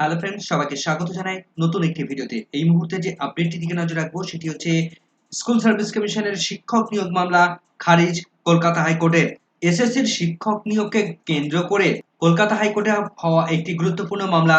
Hello friends সবাইকে স্বাগত জানাই নতুন একটি ভিডিওতে। এই মুহূর্তে যে আপডেটটি দিকে নজর রাখব, সেটি হচ্ছে স্কুল সার্ভিস কমিশনের শিক্ষক নিয়োগ মামলা খারিজ কলকাতা হাইকোর্টের এসএসসির শিক্ষক নিয়োগকে কেন্দ্র করে কলকাতা হাইকোর্টে হওয়া একটি গুরুত্বপূর্ণ মামলা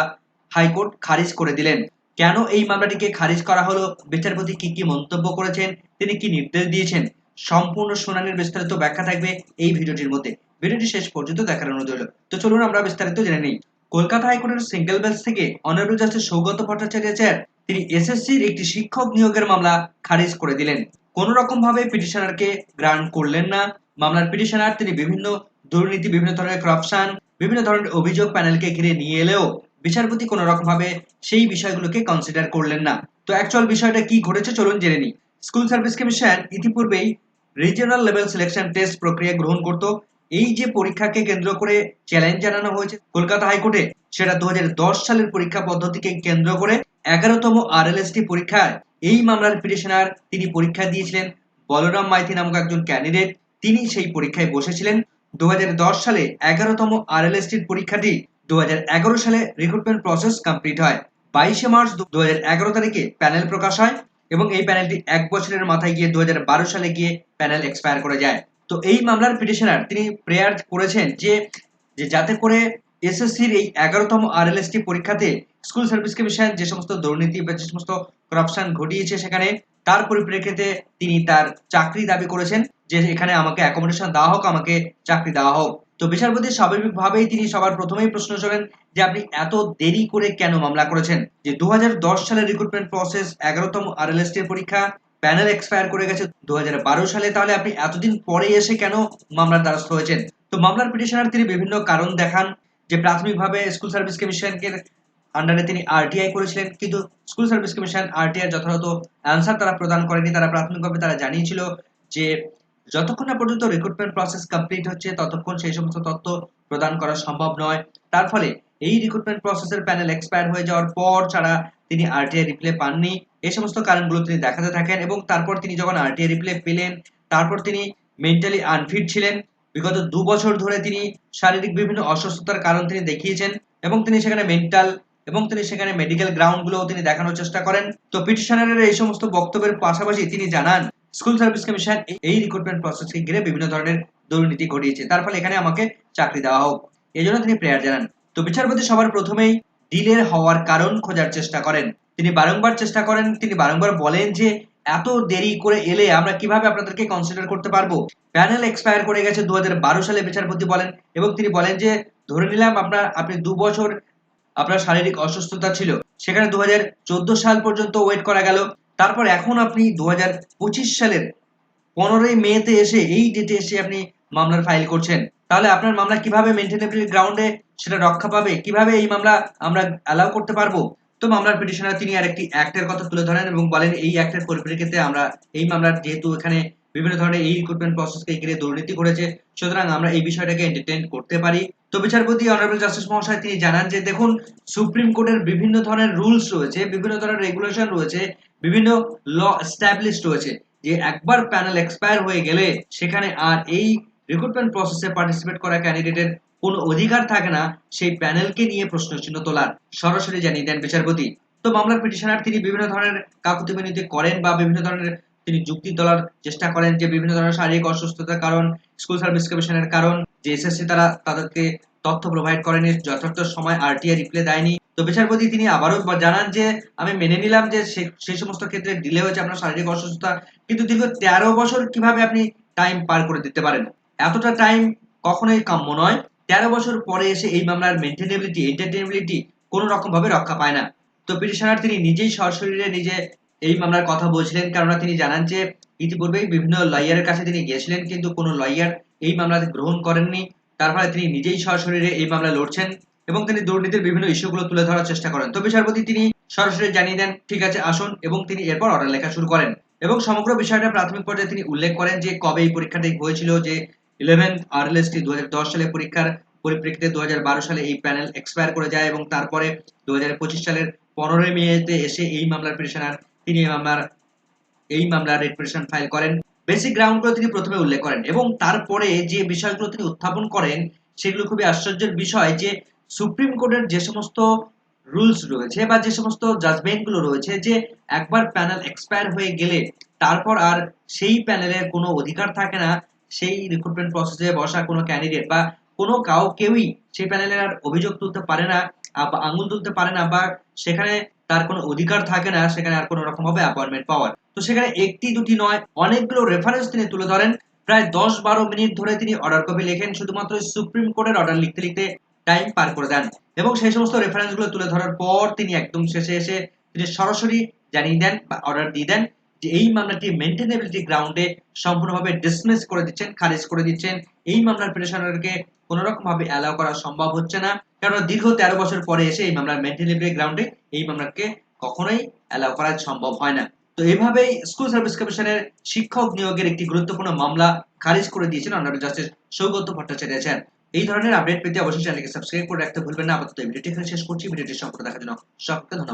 হাইকোর্ট খারিজ করে দিলেন। কেন এই মামলাটিকে খারিজ করা হলো? বিচারপতি কি কি মন্তব্য করেছেন? তিনি কি নির্দেশ দিয়েছেন? সম্পূর্ণ শুনানির বিস্তারিত ব্যাখ্যা থাকবে এই ভিডিওটির মধ্যে। ভিডিওটি শেষ পর্যন্ত দেখার অনুরোধ হলো তো চলুন আমরা বিস্তারিত জেনে নিই। কলকাতা হাইকোর্টের সিঙ্গেল বেঞ্চ থেকে honourable justice Saugata Bhattacharya sir তিনি এসএসসির একটি শিক্ষক নিয়োগের মামলা খারিজ করে দিলেন। কোন রকম ভাবে পিটিশনারকে গ্রান্ট করলেন না। মামলার পিটিশনার, তিনি বিভিন্ন দুর্নীতি, বিভিন্ন ধরনের করাপশন বিভিন্ন ধরনের অভিযোগ প্যানেলকে ঘিরে নিয়ে এলেও বিচারপতি কোনো রকম ভাবে সেই বিষয়গুলোকে কনসিডার করলেন না। তো অ্যাকচুয়াল বিষয়টা কি ঘটেছে চলুন জেনে নিই। স্কুল সার্ভিস কমিশন ইতিপূর্বেই রিজিওনাল লেভেল সিলেকশন টেস্ট প্রক্রিয়া গ্রহণ করত। এই যে পরীক্ষাকে কেন্দ্র করে চ্যালেঞ্জ জানানো হয়েছে কলকাতা হাইকোর্টে, সেটা দু হাজার দশ সালের পরীক্ষা পদ্ধতিকে কেন্দ্র করে এগারোতম আর আরএলএসটি পরীক্ষায় এই মামলার পিটিশনার তিনি পরীক্ষা দিয়েছিলেন। বলরাম মাইতি নামক একজন ক্যান্ডিডেট তিনি সেই পরীক্ষায় বসেছিলেন। দু হাজার দশ সালে এগারোতম আরএলএসটির পরীক্ষাটি দু হাজার এগারো সালে রিক্রুটমেন্ট প্রসেস কমপ্লিট হয়। বাইশে মার্চ দু হাজার এগারো তারিখে প্যানেল প্রকাশ হয় এবং এই প্যানেলটি এক বছরের মাথায় গিয়ে দুহাজার বারো সালে গিয়ে প্যানেল এক্সপায়ার করে যায়। তো এই মামলার পিটিশনার তিনি প্রেয়ার করেছেন যে যে যাতে করে এসএসসির এই এগারোতম আর আরএলএসটি পরীক্ষাতে স্কুল সার্ভিস কমিশন যে সমস্ত দুর্নীতি বা যে সমস্ত করাপশন ঘটিয়েছে সেখানে, তার পরিপ্রেক্ষিতে তিনি তার চাকরি দাবি করেছেন যে এখানে আমাকে অ্যাকোমোডেশন দেওয়া হোক, আমাকে চাকরি দেওয়া হোক। তো বিচারপতি স্বাভাবিকভাবেই তিনি সবার প্রথমেই প্রশ্ন করেন যে, আপনি এত দেরি করে কেন মামলা করেছেন? যে দু হাজার দশ সালের রিক্রুটমেন্ট প্রসেস এগারোতম আরএলএসটি পরীক্ষা প্যানেল এক্সপায়ার করে গেছে দু হাজার বারো সালে, তাহলে আপনি এতদিন পরে এসে কেন মামলার দ্বারস্থ হয়েছেন? তো মামলার পিটিশনার তিনি বিভিন্ন কারণ দেখান, যে প্রাথমিকভাবে স্কুল সার্ভিস কমিশনকে আন্ডারে তিনি আরটিআই করেছিলেন, কিন্তু স্কুল সার্ভিস কমিশন আরটিআই যথাযথ অ্যান্সার তারা প্রদান করেনি। তারা প্রাথমিকভাবে তারা জানিয়েছিল যে যতক্ষণ না পর্যন্ত রিক্রুটমেন্ট প্রসেস কমপ্লিট হচ্ছে, ততক্ষণ সেই সমস্ত তথ্য প্রদান করা সম্ভব নয়। তার ফলে এই রিক্রুটমেন্ট প্রসেসের প্যানেল এক্সপায়ার হয়ে যাওয়ার পর ছাড়া তিনি আরটিআই রিপ্লে পাননি। এই সমস্ত কারণগুলো তিনি দেখাতে থাকেন এবং তারপর তিনি যখন আরটিআই রিপ্লে পেলেন, তারপর তিনি মেন্টালি আনফিট ছিলেন। বিগত দু বছর ধরে তিনি শারীরিক বিভিন্ন অসুস্থতার কারণ তিনি দেখিয়েছেন এবং তিনি সেখানে মেন্টাল এবং তিনি সেখানে মেডিকেল গ্রাউন্ডগুলো তিনি দেখানোর চেষ্টা করেন। তো পিটিশনারের এই সমস্ত বক্তব্যের পাশাপাশি তিনি জানান স্কুল সার্ভিস কমিশন এই রিক্রুটমেন্ট প্রসেসকে ঘিরে বিভিন্ন ধরনের দুর্নীতি ঘটিয়েছে। তার ফলে এখানে আমাকে চাকরি দেওয়া হোক। এই জন্য তিনি প্রেয়ার জানান। তো বিচারপতি সবার প্রথমেই ডিলের হওয়ার কারণ খোঁজার চেষ্টা করেন। তিনি বারংবার চেষ্টা করেন, তিনি বারংবার বলেন যে এত দেরি করে এলে আমরা কীভাবে আপনাদেরকে কনসিডার করতে পারব? প্যানেল এক্সপায়ার করে গেছে দু হাজার বারো সালে বিচারপতি বলেন এবং তিনি বলেন যে, ধরে নিলাম আপনার, আপনি দু বছর আপনার শারীরিক অসুস্থতা ছিল। সেখানে দু হাজার চোদ্দ সাল পর্যন্ত ওয়েট করা গেল। তারপর এখন আপনি দু হাজার পঁচিশ সালের পনেরোই মেতে এসে এই ডেটে এসে আপনি মামলার ফাইল করছেন। তাহলে আপনার মামলা কীভাবে মেনটেনেবিলিটি গ্রাউন্ডে সেটা রক্ষা পাবে? কীভাবে এই মামলা আমরা অ্যালাউ করতে পারব? তো মামলার পিটিশনার তিনি আর একটি অ্যাক্টের কথা তুলে ধরেন এবং বলেন, এই অ্যাক্টের পরিপ্রেক্ষিতে আমরা এই মামলার যেহেতু এখানে বিভিন্ন ধরনের এই রিক্রুটমেন্ট প্রসেসকে ঘিরে দুর্নীতি করেছে, সুতরাং আমরা এই বিষয়টাকে এন্টারটেইন করতে পারি। তো বিচারপতি অনারেবল জাস্টিস মহাশয় তিনি জানান যে, দেখুন সুপ্রিম কোর্টের বিভিন্ন ধরনের রুলস রয়েছে, বিভিন্ন ধরনের রেগুলেশন রয়েছে, বিভিন্ন ল এস্টাবলিশ রয়েছে যে একবার প্যানেল এক্সপায়ার হয়ে গেলে সেখানে আর এই রিক্রুটমেন্ট প্রসেসে পার্টিসিপেট করা ক্যান্ডিডেটের কোনো অধিকার থাকে না, সেই প্যানেলকে নিয়ে প্রশ্ন চিহ্ন তোলার। সরাসরি জানিয়ে দেন বিচারপতি। তো মামলার পিটিশনার তিনি বিভিন্ন ধরনের কাকুতি মিনতি করেন বা বিভিন্ন ধরনের তিনি যুক্তি তোলার চেষ্টা করেন যে বিভিন্ন ধরনের শারীরিক অসুস্থতার কারণ, স্কুল সার্ভিস কমিশনের কারণ, যে এসএসসি তারা তাদেরকে তথ্য প্রোভাইড করেনি, যথার্থ সময় আরটিআই রিপ্লে দেয়নি। তো বিচারপতি তিনি আবারও জানান যে, আমি মেনে নিলাম যে সেই সমস্ত ক্ষেত্রে ডিলে হয়েছে আপনার শারীরিক অসুস্থতা, কিন্তু দীর্ঘ তেরো বছর কীভাবে আপনি টাইম পার করে দিতে পারেন? এতটা টাইম কখনোই কাম্য নয়। তেরো বছর পরে এসে এই মামলার মেনটেনেবিলিটি এন্টারটেনেবিলিটি কোনো রকম ভাবে রক্ষা পায় না। তো পিটিশনার তিনি নিজেই সরাসরি নিজে এই মামলার কথা বলছিলেন, কেননা তিনি জানান যে ইতিপূর্বেই বিভিন্ন লয়ারের কাছে তিনি গিয়েছিলেন, কিন্তু কোনো লয়ার এই মামলাতে গ্রহণ করেননি। তার ফলে তিনি নিজেই সরাসরি এই মামলা লড়ছেন এবং তিনি দুর্নীতির বিভিন্ন ইস্যুগুলো তুলে ধরার চেষ্টা করেন। তো বিচারপতি তিনি সরাসরি জানিয়ে দেন, ঠিক আছে, আসুন, এবং তিনি এরপর অর্ডার লেখা শুরু করেন। এবং সমগ্র বিষয়টা প্রাথমিক পর্যায়ে তিনি উল্লেখ করেন যে কবে এই পরীক্ষাটি হয়েছিল, যে ইলেভেন্থ আরএলএসটি দু সালে পরীক্ষার পরিপ্রেক্ষিতে দু হাজার বারো সালে এই প্যানেল এক্সপায়ার করে যায় এবং তারপরে দু হাজার পঁচিশ সালের পনেরোই মেতে এসে এই মামলার পিটিশনার তিনি মামলার, এই মামলার রিট ফাইল করেন। বেসিক গ্রাউন্ডগুলো তিনি প্রথমে উল্লেখ করেন এবং তারপরে যে বিষয়গুলো তিনি উত্থাপন করেন, সেগুলো খুবই আশ্চর্যের বিষয় যে সুপ্রিম কোর্টের যে সমস্ত রুলস রয়েছে বা যে সমস্ত জাজমেন্টগুলো রয়েছে যে একবার প্যানেল এক্সপায়ার হয়ে গেলে তারপর আর সেই প্যানেলের কোনো অধিকার থাকে না সেই রিক্রুটমেন্ট প্রসেসে বসা কোনো ক্যান্ডিডেট বা কোনো কাউ কেউই সেই প্যানেলের আর অভিযোগ তুলতে পারে না বা আঙুল তুলতে পারে না, বা সেখানে তার কোনো অধিকার থাকে না, সেখানে আর কোনো রকম ভাবে অ্যাপয়েন্টমেন্ট পাওয়ার। তো সেখানে একটি দুটি নয়, অনেকগুলো রেফারেন্স তিনি তুলে ধরেন। প্রায় দশ বারো মিনিট ধরে তিনি অর্ডার কপি লেখেন, শুধুমাত্র সুপ্রিম কোর্টের অর্ডার লিখতে লিখতে টাইম পার করে দেন। এবং সেই সমস্ত রেফারেন্সগুলো তুলে ধরার পর তিনি একদম শেষে এসে তিনি সরাসরি জানিয়ে দেন বা অর্ডার দিয়ে দেন। যে এই মামলাটি মেনটেনেবিলিটি গ্রাউন্ডে সম্পূর্ণভাবে ডিসমিস করে দিচ্ছেন, খারিজ করে দিচ্ছেন, এই মামলার পিটিশনারকে কোনো রকম ভাবে অ্যালাউ করা সম্ভব হচ্ছে না। কারণ দীর্ঘ তেরো বছর পরে এসে এই মামলার মেনটেনেবিলিটি গ্রাউন্ডে এই মামলাকে কখনোই অ্যালাউ করা সম্ভব হয় না। তো এইভাবেই স্কুল সার্ভিস কমিশনের শিক্ষক নিয়োগের একটি গুরুত্বপূর্ণ মামলা খারিজ করে দিয়েছেন অনারেবল জাস্টিস সৌগত ভট্টাচার্য এই ধরনের আপডেট পেতে অবশ্যই চ্যানেলকে সাবস্ক্রাইব করে রাখতে ভুলবেন না। আপাতত ভিডিওটি এখানে শেষ করছি। ভিডিওটি সম্পূর্ণ দেখার জন্য সকলকে ধন্যবাদ।